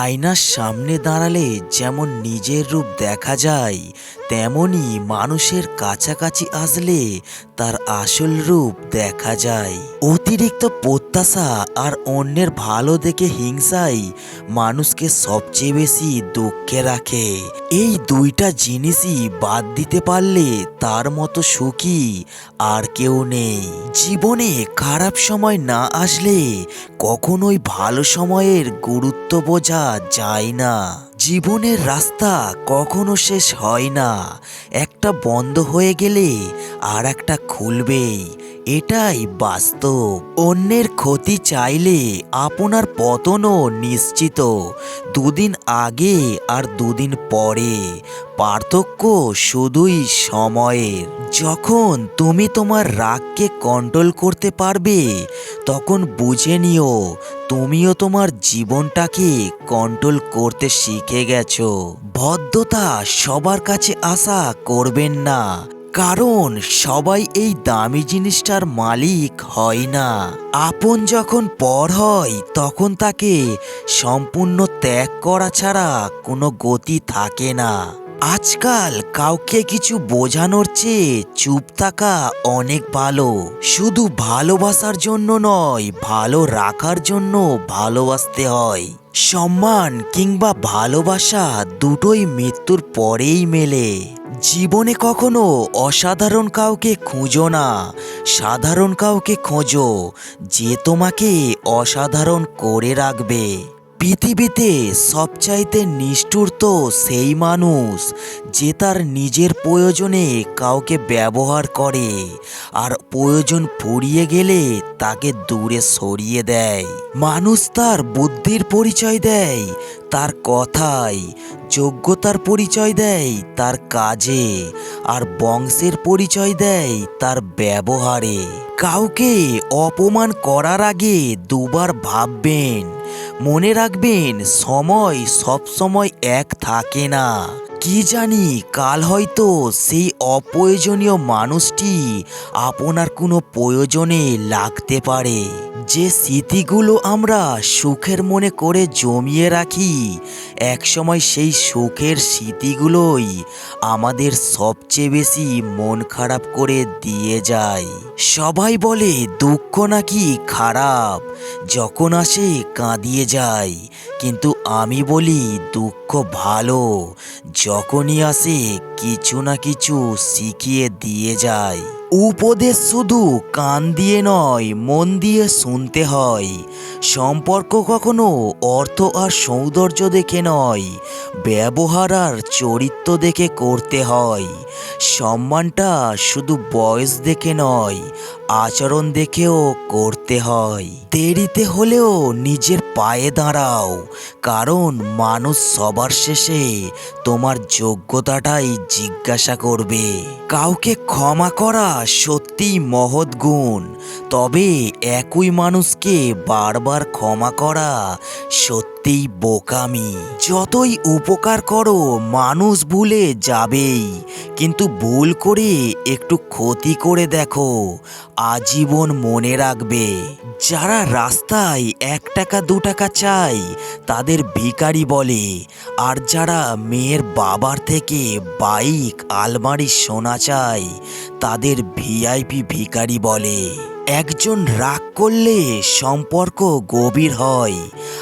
আয়নার সামনে দাঁড়ালে যেমন নিজের রূপ দেখা যায়, তেমনি মানুষের কাছাকাছি আসলে তার আসল রূপ দেখা যায়। অতিরিক্ত প্রত্যাশা আর অন্যের ভালো দেখে হিংসাই মানুষকে সবচেয়ে বেশি দুঃখে রাখে। এই দুইটা জিনিসই বাদ দিতে পারলে তার মতো সুখী আর কেউ নেই। জীবনে খারাপ সময় না আসলে কখনোই ভালো সময়ের গুরুত্ব বোঝা যায় না। জীবনের রাস্তা কখনো শেষ হয় না। একটা বন্ধ হয়ে গেলে আর একটা খুলবেই এটাই বাস্তব। অন্যের ক্ষতি চাইলে আপনার পতনও নিশ্চিত। দুদিন আগে আর দুদিন পরে। পার্থক্য শুধুই সময়ের। যখন তুমি তোমার রাগকে কন্ট্রোল করতে পারবে, তখন বুঝে নিও তুমিও তোমার জীবনটাকে কন্ট্রোল করতে শিখে গেছো। ভদ্রতা সবার কাছে আশা করবেন না, কারণ সবাই এই দামি জিনিসটার মালিক হয় না। আপন যখন পর হয়, তখন তাকে সম্পূর্ণ ত্যাগ করা ছাড়া কোনো গতি থাকে না। আজকাল কাউকে কিছু বোঝানোর চেয়ে চুপ থাকা অনেক ভালো। শুধু ভালোবাসার জন্য নয়, ভালো রাখার জন্য ভালোবাসতে হয়। সম্মান কিংবা ভালোবাসা দুটোই মৃত্যুর পরেই মেলে। জীবনে কখনো অসাধারণ কাউকে খুঁজো না, সাধারণ কাউকে খোঁজো, যে তোমাকে অসাধারণ করে রাখবে। পৃথিবীতে সবচাইতে নিষ্ঠুর তো সেই মানুষ যে তার নিজের প্রয়োজনে কাউকে ব্যবহার করে আর প্রয়োজন ফুরিয়ে গেলে তাকে দূরে সরিয়ে দেয়। মানুষ তার বুদ্ধির পরিচয় দেয়, তার কথায় যোগ্যতার পরিচয় দেয়, তার কাজে আর বংশের পরিচয় দেয়, তার ব্যবহারে। কাউকে অপমান করার আগে দুবার ভাববেন মনে রাখবেন, সময় সব সময় এক থাকে না। কি জানি, কাল হয়তো সেই অপ্রয়োজনীয় মানুষটি আপনার কোনো প্রয়োজনে লাগতে পারে। যে স্মৃতিগুলো আমরা সুখের মনে করে জমিয়ে রাখি, একসময় সেই সুখের স্মৃতিগুলোই আমাদের সবচেয়ে বেশি মন খারাপ করে দিয়ে যায়। সবাই বলে দুঃখ নাকি খারাপ, যখন আসে কাঁদিয়ে যায়। কিন্তু আমি বলি দুঃখ ভালো, যখনই আসে কিছু না কিছু শিখিয়ে দিয়ে যায়। উপদেশ শুধু কান দিয়ে নয়, মন দিয়ে শুনতে হয়। সম্পর্ক কখনো অর্থ আর সৌন্দর্য দেখে নয়, ব্যবহার আর চরিত্র দেখে করতে হয়। সম্মানটা শুধু বয়স দেখে নয় আচরণ দেখেও করতে হয়। দেরিতে হলেও নিজের পায়ে দাঁড়াও, কারণ মানুষ সবার শেষে তোমার যোগ্যতাটাই জিজ্ঞাসা করবে। কাউকে ক্ষমা করা সত্যিই মহৎ গুণ, তবে একই মানুষকে বারবার ক্ষমা করা সত্যিই বোকামি। যতই উপকার করো, মানুষ ভুলে যাবেই। কিন্তু ভুল করে একটু ক্ষতি করে দেখো, আজীবন মনে রাখবে। যারা রাস্তায় এক টাকা, দু টাকা চায়, তাদের ভিখারি বলে। আর যারা মেয়ের বাবার থেকে বাইক আলমারি সোনা চায়, তাদের ভিআইপি ভিখারি বলে। একজন রাগ করলে সম্পর্ক গভীর হয়,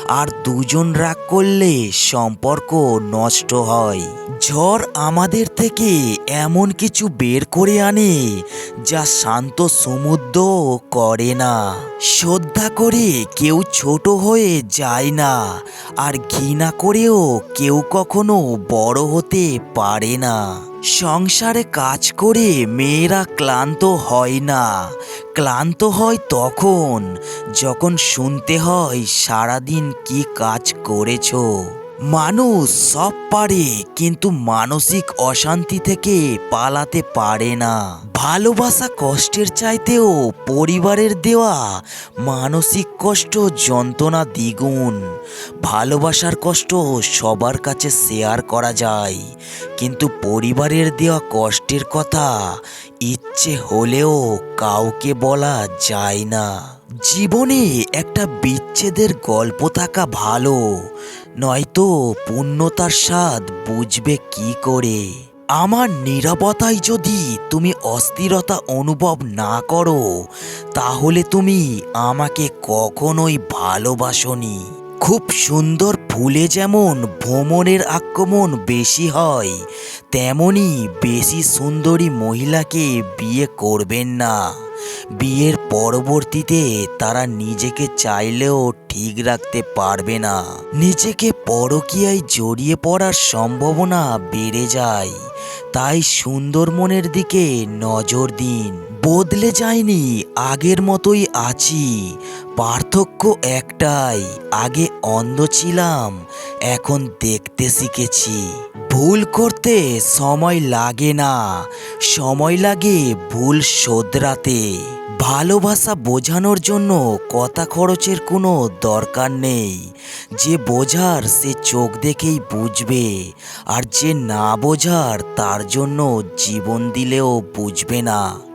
আর দুজন রাগ করলে সম্পর্ক নষ্ট হয়। ঝড় আমাদের থেকে এমন কিছু বের করে আনে যা শান্ত সমুদ্র করে না। শ্রদ্ধা করে কেউ ছোট হয়ে যায় না, আর ঘৃণা করেও কেউ কখনো বড় হতে পারে না। সংসারে কাজ করে মেয়েরা ক্লান্ত হয় না। ক্লান্ত হয় তখন, যখন শুনতে হয় সারাদিন কি কাজ করেছ। মানুষ সব পারে, কিন্তু মানসিক অশান্তি থেকে পালাতে পারে না। ভালোবাসা কষ্টের চাইতেও পরিবারের দেওয়া মানসিক কষ্ট যন্ত্রণা দ্বিগুণ। ভালোবাসার কষ্ট সবার কাছে শেয়ার করা যায়, কিন্তু পরিবারের দেওয়া কষ্টের কথা ইচ্ছে হলেও কাউকে বলা যায় না। জীবনে একটা বিচ্ছেদের গল্প থাকা ভালো। নয়তো পূর্ণতার স্বাদ বুঝবে কি করে। আমার নিরাপত্তায় যদি তুমি অস্থিরতা অনুভব না করো, তাহলে তুমি আমাকে কখনোই ভালোবাসনি। খুব সুন্দর ফুলে যেমন ভ্রমণের আক্রমণ বেশি হয়, তেমনি বেশি সুন্দরী মহিলাকে বিয়ে করবেন না। বিয়ের পরবর্তীতে তারা নিজেকে চাইলেও ঠিক রাখতে পারবে না। নিজেকে পরকীয়ায় জড়িয়ে পড়ার সম্ভাবনা বেড়ে যায়। তাই সুন্দর মনের দিকে নজর দিন। বদলে যায়নি, আগের মতোই আছি। পার্থক্য একটাই, আগে অন্ধ ছিলাম, এখন দেখতে শিখেছি। ভুল করতে সময় লাগে না, সময় লাগে ভুল শোধরাতে। ভালোবাসা বোঝানোর জন্য কথা খরচের কোনো দরকার নেই। যে বোঝার সে চোখ দেখেই বুঝবে, আর যে না বোঝার তার জন্য জীবন দিলেও বুঝবে না।